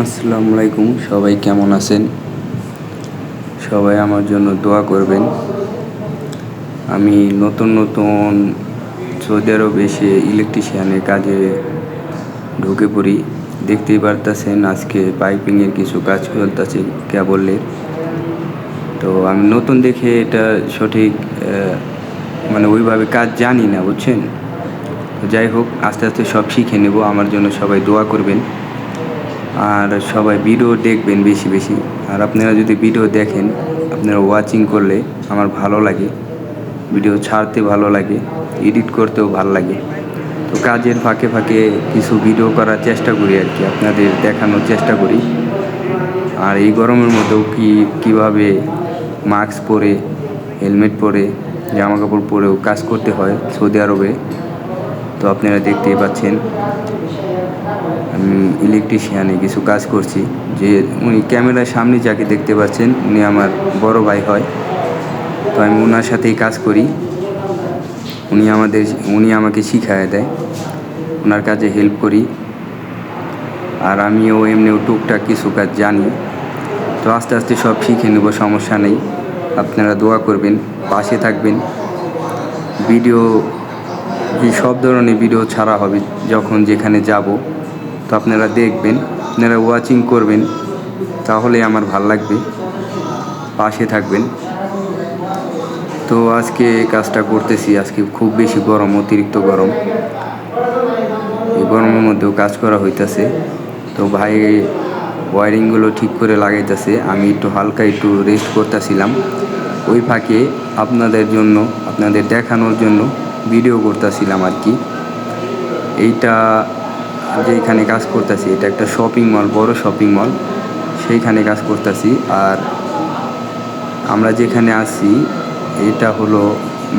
আসসালামু আলাইকুম, সবাই কেমন আছেন? সবাই আমার জন্য দোয়া করবেন। আমি নতুন নতুন সৌদি আরব এসে ইলেকট্রিশিয়ানের কাজে ঢুকে পড়ি। দেখতেই পারতেছেন আজকে পাইপিংয়ের কিছু কাজ চলতেছে কেবলের তো আমি নতুন দেখে এটা সঠিক মানে ওইভাবে কাজ জানি না, বুঝছেন? যাই হোক, আস্তে আস্তে সব শিখে নেব। আমার জন্য সবাই দোয়া করবেন। আর সবাই ভিডিও দেখবেন বেশি বেশি। আর আপনারা যদি ভিডিও দেখেন, আপনারা ওয়াচিং করলে আমার ভালো লাগে। ভিডিও ছাড়তে ভালো লাগে এডিট করতেও ভালো লাগে। তো কাজের ফাঁকে ফাঁকে কিছু ভিডিও করার চেষ্টা করি আর কি, আপনাদের দেখানোর চেষ্টা করি। আর এই গরমের মধ্যেও কি, কীভাবে মাস্ক পরে হেলমেট পরে জামা কাপড় পরেও কাজ করতে হয় সৌদি আরবে, তো আপনারা দেখতেই পাচ্ছেন। আমি ইলেকট্রিশিয়ানে কিছু কাজ করছি। যে উনি ক্যামেরার সামনে যাকে দেখতে পাচ্ছেন, উনি আমার বড় ভাই হয়। তো আমি ওনার সাথেই কাজ করি। উনি আমাদের, উনি আমাকে শিখায় দেয়। ওনার কাজে হেল্প করি। আর আমিও এমনিও টুকটাক কিছু কাজ জানি। তো আস্তে আস্তে সব শিখে নেব, সমস্যা নেই। আপনারা দোয়া করবেন, পাশে থাকবেন। ভিডিও সব ধরনের ভিডিও ছাড়া হবে যখন যেখানে যাব। তো আপনারা দেখবেন, আপনারা ওয়াচিং করবেন, তাহলে আমার ভালো লাগবে। পাশে থাকবেন। তো আজকে কাজটা করতেছি, আজকে খুব বেশি গরম, অতিরিক্ত গরম। এই গরমের মধ্যেও কাজ করা হইতাছে। তো ভাই ওয়ারিংগুলো ঠিক করে লাগাইতেছে, আমি একটু হালকা একটু রেস্ট করতেছিলাম। ওই ফাঁকে আপনাদের জন্য, আপনাদের দেখানোর জন্য ভিডিও করতেছিলাম আর কি। এইটা যেখানে কাজ করতেছি, এটা একটা শপিং মল বড় শপিং মল সেইখানে কাজ করতেছি আর আমরা যেখানে আছি, এটা হলো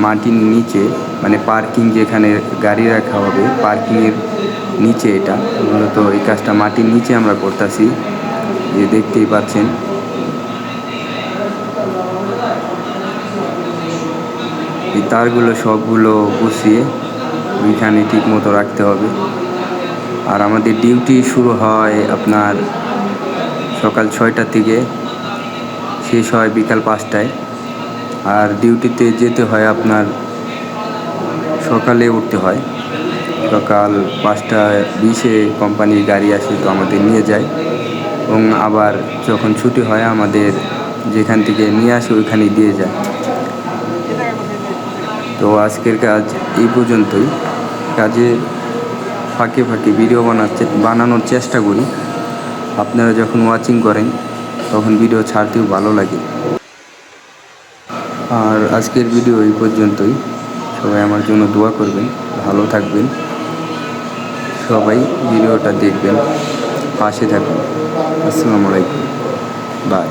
মাটির নিচে মানে পার্কিং যেখানে গাড়ি রাখা হবে পার্কিংয়ের নিচে এটা। মূলত এই কাজটা মাটির নিচে আমরা করতেছি, যে দেখতেই পাচ্ছেন। এই তারগুলো সবগুলো গুছিয়ে ওইখানে ঠিক মতো রাখতে হবে। আর আমাদের ডিউটি শুরু হয় আপনার সকাল ছয়টা থেকে, শেষ হয় বিকাল পাঁচটায়। আর ডিউটিতে যেতে হয় আপনার সকালে উঠতে হয়। সকাল পাঁচটা বিশে কোম্পানির গাড়ি আসে তো আমাদের নিয়ে যায়। এবং আবার যখন ছুটি হয় আমাদের যেখান থেকে নিয়ে আসে ওইখানেই দিয়ে যায়। তো আজকের কাজ এই পর্যন্তই। কাজে ফাঁকে ফাঁকে ভিডিও বানাচ্ছে, বানানোর চেষ্টা করি। আপনারা যখন ওয়াচিং করেন, তখন ভিডিও ছাড়তেও ভালো লাগে। আর আজকের ভিডিও এই পর্যন্তই। সবাই আমার জন্য দোয়া করবেন, ভালো থাকবেন। সবাই ভিডিওটা দেখবেন, পাশে থাকবেন। আসসালামু আলাইকুম। বাই